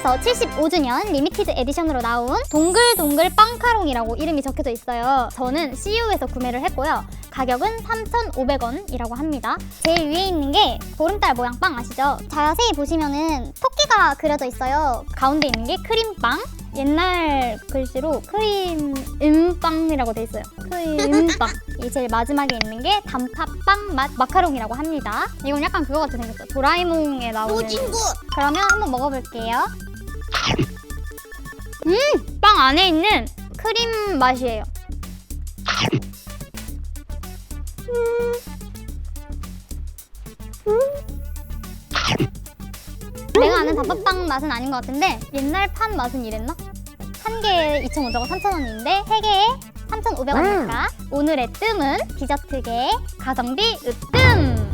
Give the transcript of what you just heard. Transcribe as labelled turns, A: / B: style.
A: 슈에서 75주년 리미티드 에디션으로 나온 동글동글 빵카롱이라고 이름이 적혀져 있어요. 저는 CU에서 구매를 했고요. 가격은 3,500원이라고 합니다. 제일 위에 있는 게 보름달 모양 빵 아시죠? 자세히 보시면은 토끼가 그려져 있어요. 가운데 있는 게 크림빵. 옛날 글씨로 크림 음빵이라고 돼 있어요. 크림 음빵. 이 제일 마지막에 있는 게 단팥빵 맛 마카롱이라고 합니다. 이건 약간 그거 같이 생겼죠. 도라에몽에 나오는.
B: 노진구
A: 그러면 한번 먹어볼게요. 음! 빵 안에 있는 크림 맛이에요. 내가 아는 단팥빵 맛은 아닌 것 같은데 옛날 판 맛은 이랬나? 한 개에 2,500원, 3,000원인데 세 개에 3,500원이니까 오늘의 뜸은 디저트계 가성비 으뜸